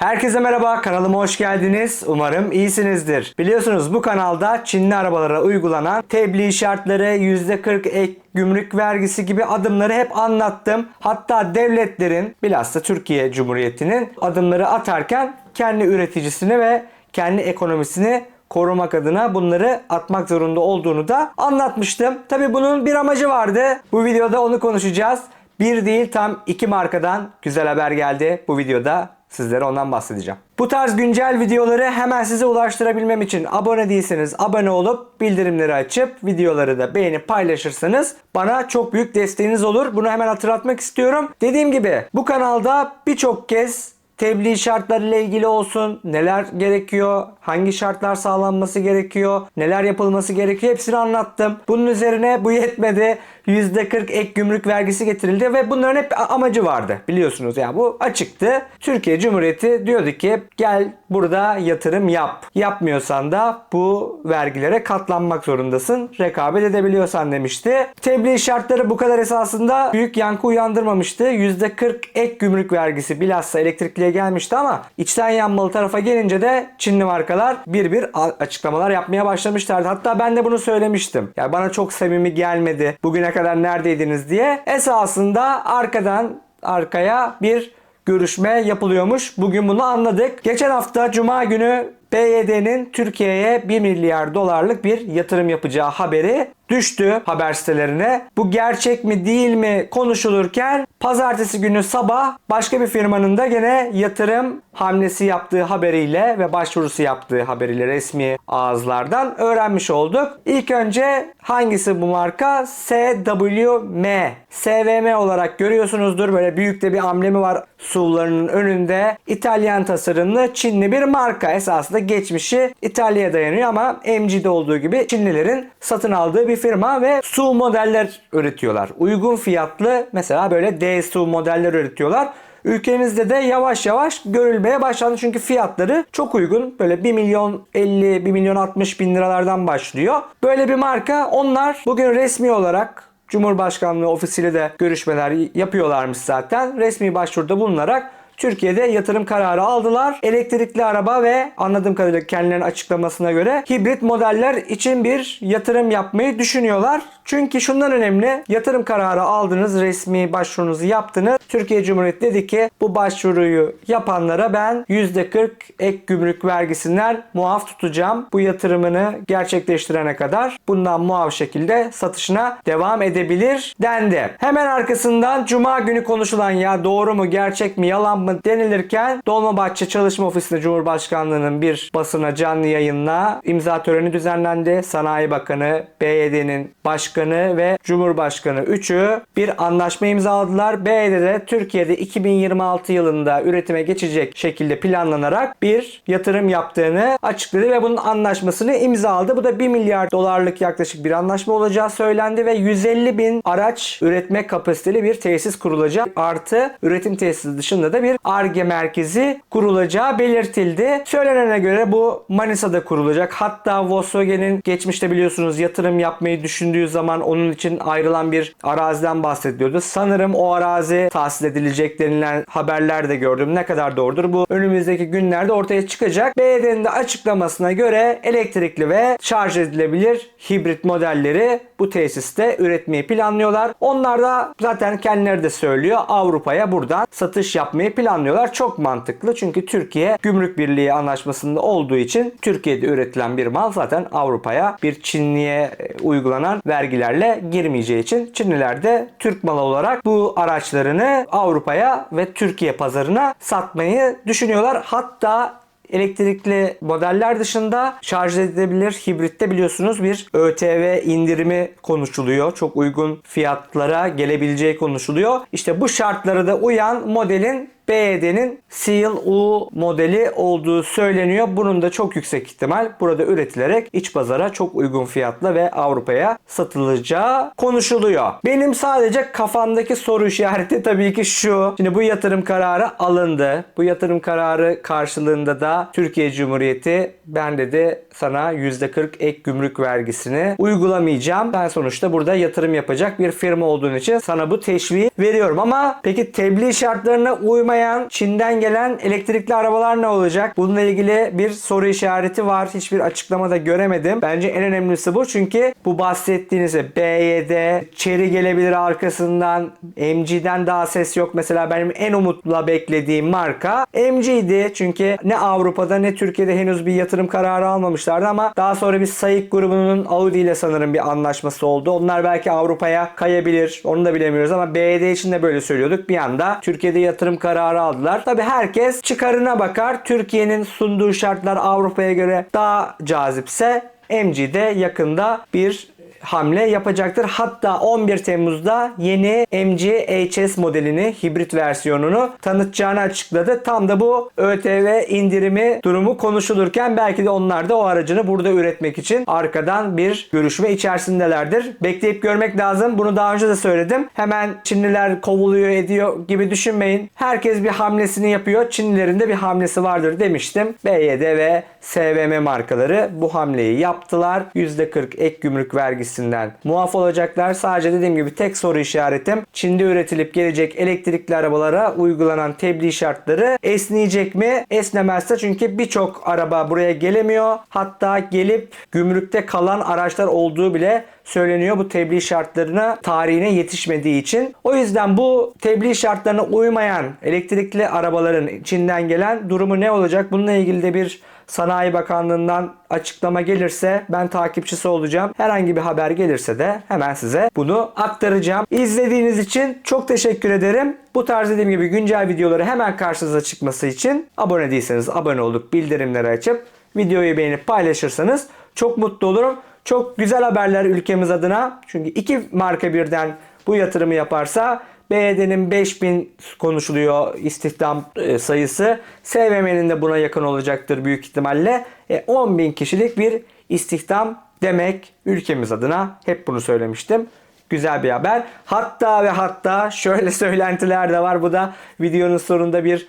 Herkese merhaba, kanalıma hoş geldiniz. Umarım iyisinizdir. Biliyorsunuz bu kanalda Çinli arabalara uygulanan tebliğ şartları, %40 ek gümrük vergisi gibi adımları hep anlattım. Hatta devletlerin, bilhassa Türkiye Cumhuriyeti'nin adımları atarken kendi üreticisini ve kendi ekonomisini korumak adına bunları atmak zorunda olduğunu da anlatmıştım. Tabi bunun bir amacı vardı. Bu videoda onu konuşacağız. Bir değil tam iki markadan güzel haber geldi. Bu videoda sizlere ondan bahsedeceğim. Bu tarz güncel videoları hemen size ulaştırabilmem için abone değilseniz abone olup bildirimleri açıp videoları da beğenip paylaşırsanız bana çok büyük desteğiniz olur. Bunu hemen hatırlatmak istiyorum. Dediğim gibi bu kanalda birçok kez tebliğ şartları ile ilgili olsun, neler gerekiyor, hangi şartlar sağlanması gerekiyor, neler yapılması gerekiyor hepsini anlattım. Bunun üzerine bu yetmedi. %40 ek gümrük vergisi getirildi ve bunların hep amacı vardı biliyorsunuz. Yani bu açıktı. Türkiye Cumhuriyeti diyordu ki gel burada yatırım yap. Yapmıyorsan da bu vergilere katlanmak zorundasın. Rekabet edebiliyorsan demişti. Tebliğ şartları bu kadar esasında büyük yankı uyandırmamıştı. %40 ek gümrük vergisi bilhassa elektrikliye gelmişti ama içten yanmalı tarafa gelince de Çinli markalar bir bir açıklamalar yapmaya başlamışlardı. Hatta ben de bunu söylemiştim. Yani bana çok samimi gelmedi. Bugüne kadar neredeydiniz diye. Esasında arkadan arkaya bir görüşme yapılıyormuş. Bugün bunu anladık. Geçen hafta Cuma günü BYD'nin Türkiye'ye 1 milyar dolarlık bir yatırım yapacağı haberi düştü haber sitelerine. Bu gerçek mi değil mi konuşulurken pazartesi günü sabah başka bir firmanın da gene yatırım hamlesi yaptığı haberiyle ve başvurusu yaptığı haberiyle resmi ağızlardan öğrenmiş olduk. İlk önce hangisi bu marka? SWM. SVM olarak görüyorsunuzdur. Böyle büyük de bir amblemi var SUV'larının önünde. İtalyan tasarımlı Çinli bir marka. Esasında geçmişi İtalya'ya dayanıyor ama MG'de olduğu gibi Çinlilerin satın aldığı bir firma ve SUV modeller üretiyorlar. Uygun fiyatlı mesela böyle D SUV modeller üretiyorlar. Ülkemizde de yavaş yavaş görülmeye başlandı çünkü fiyatları çok uygun. Böyle 1 milyon 50, 1 milyon 60 bin liralardan başlıyor. Böyle bir marka onlar bugün resmi olarak Cumhurbaşkanlığı ofisiyle de görüşmeler yapıyorlarmış zaten. Resmi başvuruda bulunarak Türkiye'de yatırım kararı aldılar. Elektrikli araba ve anladığım kadarıyla kendilerinin açıklamasına göre hibrit modeller için bir yatırım yapmayı düşünüyorlar. Çünkü şundan önemli. Yatırım kararı aldınız, resmi başvurunuzu yaptınız. Türkiye Cumhuriyeti dedi ki bu başvuruyu yapanlara ben %40 ek gümrük vergisinden muaf tutacağım. Bu yatırımını gerçekleştirene kadar bundan muaf şekilde satışına devam edebilir dendi. Hemen arkasından Cuma günü konuşulan ya doğru mu, gerçek mi, yalan mı denilirken Dolmabahçe Çalışma Ofisi'nde Cumhurbaşkanlığı'nın bir basına canlı yayınla imza töreni düzenlendi. Sanayi Bakanı, BYD'nin başkanı ve Cumhurbaşkanı üçü bir anlaşma imzaladılar. BYD'de Türkiye'de 2026 yılında üretime geçecek şekilde planlanarak bir yatırım yaptığını açıkladı ve bunun anlaşmasını imzaladı. Bu da 1 milyar dolarlık yaklaşık bir anlaşma olacağı söylendi ve 150 bin araç üretme kapasiteli bir tesis kurulacak. Artı üretim tesisi dışında da bir ARGE merkezi kurulacağı belirtildi. Söylenene göre bu Manisa'da kurulacak. Hatta Volkswagen'in geçmişte biliyorsunuz yatırım yapmayı düşündüğü zaman onun için ayrılan bir araziden bahsediliyordu. Sanırım o arazi tahsil edilecek denilen haberler de gördüm. Ne kadar doğrudur bu önümüzdeki günlerde ortaya çıkacak. BYD'nin de açıklamasına göre elektrikli ve şarj edilebilir hibrit modelleri bu tesiste üretmeyi planlıyorlar. Onlar da zaten kendileri de söylüyor Avrupa'ya buradan satış yapmayı planlıyorlar. Çok mantıklı çünkü Türkiye Gümrük Birliği anlaşmasında olduğu için Türkiye'de üretilen bir mal zaten Avrupa'ya bir Çinliye e, uygulanan vergilerle girmeyeceği için Çinliler de Türk malı olarak bu araçlarını Avrupa'ya ve Türkiye pazarına satmayı düşünüyorlar. Hatta elektrikli modeller dışında şarj edilebilir hibritte biliyorsunuz bir ÖTV indirimi konuşuluyor. Çok uygun fiyatlara gelebileceği konuşuluyor. İşte bu şartlara da uyan modelin BYD'nin Seal U modeli olduğu söyleniyor. Bunun da çok yüksek ihtimal burada üretilerek iç pazara çok uygun fiyatla ve Avrupa'ya satılacağı konuşuluyor. Benim sadece kafamdaki soru işareti tabii ki şu. Şimdi bu yatırım kararı alındı. Bu yatırım kararı karşılığında da Türkiye Cumhuriyeti ben dedi sana %40 ek gümrük vergisini uygulamayacağım. Ben sonuçta burada yatırım yapacak bir firma olduğun için sana bu teşviği veriyorum ama peki tebliğ şartlarına uymayan uymayan Çin'den gelen elektrikli arabalar ne olacak? Bununla ilgili bir soru işareti var. Hiçbir açıklama da göremedim. Bence en önemlisi bu. Çünkü bu bahsettiğiniz BYD, Chery gelebilir arkasından. MG'den daha ses yok. Mesela benim en umutla beklediğim marka MG'di. Çünkü ne Avrupa'da ne Türkiye'de henüz bir yatırım kararı almamışlardı ama daha sonra bir SAIC grubunun Audi ile sanırım bir anlaşması oldu. Onlar belki Avrupa'ya kayabilir. Onu da bilemiyoruz ama BYD için de böyle söylüyorduk. Bir anda Türkiye'de yatırım kararı aldılar. Tabi herkes çıkarına bakar. Türkiye'nin sunduğu şartlar Avrupa'ya göre daha cazipse MG'de yakında bir hamle yapacaktır. Hatta 11 Temmuz'da yeni MG HS modelini hibrit versiyonunu tanıtacağını açıkladı. Tam da bu ÖTV indirimi durumu konuşulurken belki de onlar da o aracını burada üretmek için arkadan bir görüşme içerisindelerdir. Bekleyip görmek lazım. Bunu daha önce de söyledim. Hemen Çinliler kovuluyor ediyor gibi düşünmeyin. Herkes bir hamlesini yapıyor. Çinlilerin de bir hamlesi vardır demiştim. BYD ve SVM markaları bu hamleyi yaptılar. %40 ek gümrük vergisinden muaf olacaklar. Sadece dediğim gibi tek soru işaretim Çin'de üretilip gelecek elektrikli arabalara uygulanan tebliğ şartları esneyecek mi? Esnemezse çünkü birçok araba buraya gelemiyor. Hatta gelip gümrükte kalan araçlar olduğu bile söyleniyor bu tebliğ şartlarına tarihine yetişmediği için. O yüzden bu tebliğ şartlarına uymayan elektrikli arabaların Çin'den gelen durumu ne olacak? Bununla ilgili de bir Sanayi Bakanlığı'ndan açıklama gelirse ben takipçisi olacağım. Herhangi bir haber gelirse de hemen size bunu aktaracağım. İzlediğiniz için çok teşekkür ederim. Bu tarz dediğim gibi güncel videoları hemen karşınıza çıkması için abone değilseniz abone olup bildirimleri açıp videoyu beğenip paylaşırsanız çok mutlu olurum. Çok güzel haberler ülkemiz adına. Çünkü iki marka birden bu yatırımı yaparsa BYD'nin 5000 konuşuluyor istihdam e, sayısı. SVM'nin de buna yakın olacaktır büyük ihtimalle. E, 10.000 kişilik bir istihdam demek ülkemiz adına. Hep bunu söylemiştim. Güzel bir haber. Hatta ve hatta şöyle söylentiler de var. Bu da videonun sonunda bir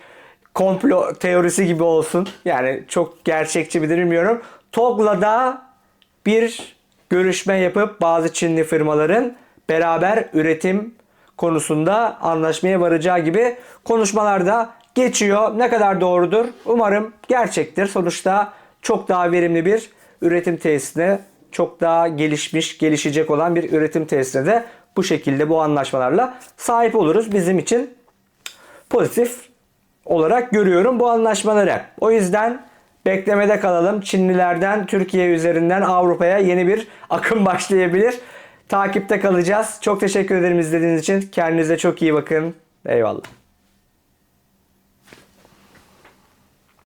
komplo teorisi gibi olsun. Yani çok gerçekçi midir bilmiyorum. TOG'la bir görüşme yapıp bazı Çinli firmaların beraber üretim konusunda anlaşmaya varacağı gibi konuşmalarda geçiyor. Ne kadar doğrudur? Umarım gerçektir. Sonuçta çok daha verimli bir üretim tesisine, çok daha gelişmiş, gelişecek olan bir üretim tesisine de bu şekilde bu anlaşmalarla sahip oluruz. Bizim için pozitif olarak görüyorum bu anlaşmaları. O yüzden beklemede kalalım. Çinlilerden Türkiye üzerinden Avrupa'ya yeni bir akım başlayabilir. Takipte kalacağız. Çok teşekkür ederim izlediğiniz için. Kendinize çok iyi bakın. Eyvallah.